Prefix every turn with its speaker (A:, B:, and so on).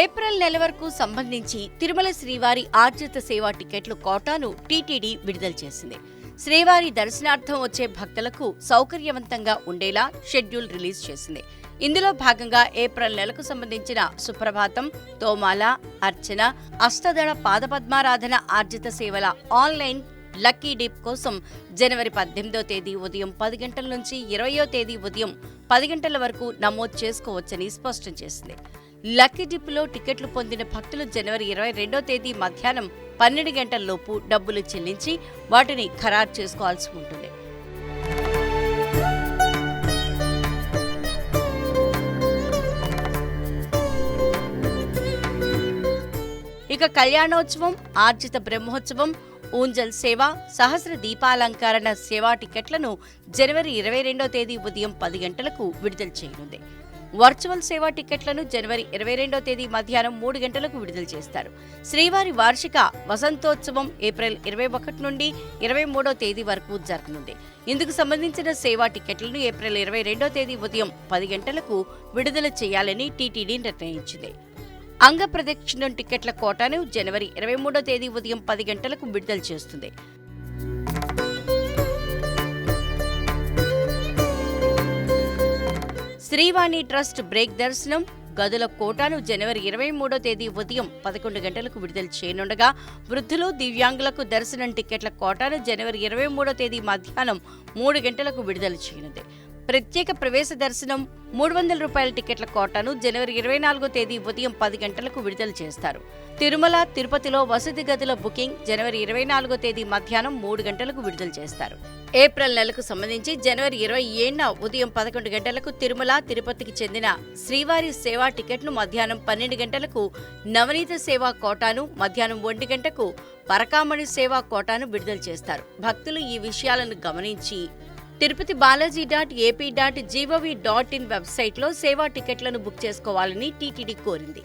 A: April నెల వరకు సంబంధించి తిరుమల శ్రీవారి ఆర్జిత సేవా టికెట్లు కోటాను టీటీడీ విడుదల చేసింది. శ్రీవారి దర్శనార్థం వచ్చే భక్తులకు సౌకర్యవంతంగా ఉండేలా షెడ్యూల్ రిలీజ్ చేసింది. ఇందులో భాగంగా ఏప్రిల్ నెలకు సంబంధించిన సుప్రభాతం తోమాల అర్చన అష్టదళ పాదపద్మారాధన ఆర్జిత సేవల ఆన్లైన్ లక్కీ డిప్ కోసం జనవరి పద్దెనిమిదో తేదీ ఉదయం పది గంటల నుంచి ఇరవయో తేదీ ఉదయం పది గంటల వరకు నమోదు చేసుకోవచ్చని స్పష్టం చేసింది. లక్కీ డిప్లో టికెట్లు పొందిన భక్తులు జనవరి ఇరవై రెండో తేదీ మధ్యాహ్నం పన్నెండు గంటలలోపు డబ్బులు చెల్లించి వాటిని ఖరారు చేసుకోవాల్సి ఉంటుంది. ఇక కళ్యాణోత్సవం ఆర్జిత బ్రహ్మోత్సవం ఊంజల్ సేవ సహస్ర దీపాలంకరణ సేవా టికెట్లను జనవరి ఇరవై రెండో తేదీ ఉదయం పది గంటలకు విడుదల చేయనుంది. వర్చువల్ సేవా టికెట్లను జనవరి ఇరవై రెండో తేదీ మధ్యాహ్నం మూడు గంటలకు విడుదల చేస్తారు. శ్రీవారి వార్షిక వసంతోత్సవం ఏప్రిల్ ఇరవై ఒకటి నుండి ఇరవై మూడో తేదీ వరకు జరగనుంది. ఇందుకు సంబంధించిన సేవా టికెట్లను ఏప్రిల్ ఇరవై రెండో తేదీ ఉదయం పది గంటలకు విడుదల చేయాలని టీటీడీ నిర్ణయించింది. అంగ ప్రదక్షిణం టికెట్ల కోటాను జనవరి ఇరవై మూడో తేదీ ఉదయం పది గంటలకు విడుదల చేస్తుంది. శ్రీవాణి ట్రస్ట్ బ్రేక్ దర్శనం. గదుల కోటాను జనవరి ఇరవై మూడో తేదీ ఉదయం పదకొండు గంటలకు విడుదల చేయనుండగా వృద్ధులు దివ్యాంగులకు దర్శనం టికెట్ల కోటాను జనవరి ఇరవై మూడో తేదీ మధ్యాహ్నం మూడు గంటలకు విడుదల చేయనుంది. ప్రత్యేక ప్రవేశ దర్శనం మూడు వందల రూపాయల టికెట్ల కోటాను జనవరి ఇరవై నాలుగో తేదీ ఉదయం పది గంటలకు విడుదల చేస్తారు. తిరుమల తిరుపతిలో వసతి గదుల బుకింగ్ జనవరి ఇరవై నాలుగో తేదీ మధ్యాహ్నం మూడు గంటలకు విడుదల చేస్తారు. ఏప్రిల్ నెలకు సంబంధించి జనవరి ఇరవై ఏడున ఉదయం పదకొండు గంటలకు తిరుమల తిరుపతికి చెందిన శ్రీవారి సేవా టికెట్ను మధ్యాహ్నం పన్నెండు గంటలకు నవనీత సేవా కోటాను మధ్యాహ్నం ఒంటి గంటకు పరకామణి సేవా కోటాను విడుదల చేస్తారు. భక్తులు ఈ విషయాలను గమనించి Tirupati Balaji dot AP dot G O V dot in వెబ్సైట్లో సేవా టికెట్లను బుక్ చేసుకోవాలని టీటీడీ కోరింది.